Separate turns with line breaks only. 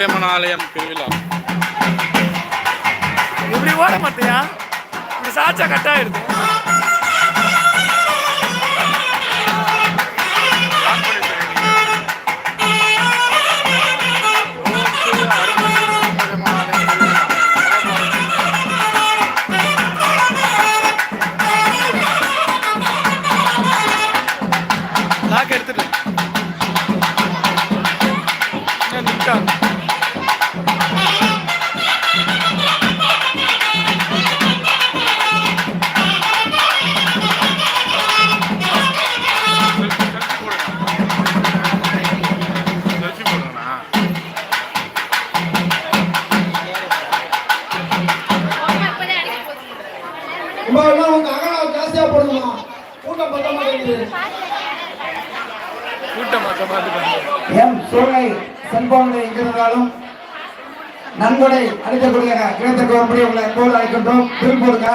வேமன் ஆலயம் திருவிழா.
இப்படி ஓட மாட்டியா? இப்படி சாச்சா கட் லாக் எடுத்துட்டு
ரொம்ப எல்லாம் உங்க ஜாஸ்தியா போடுமா கூட்டம் பத்த மாட்டேங்குது
கூட்டம் பார்க்க பார்த்துக்கோங்க
எம் சூழ்நிலை செல்போன்கள் எங்கிருந்தாலும் நன்கொடை அளிக்கக்கூடிய கிடைத்த கோரி உங்களை கோல் அழைக்கின்றோம். போடுங்க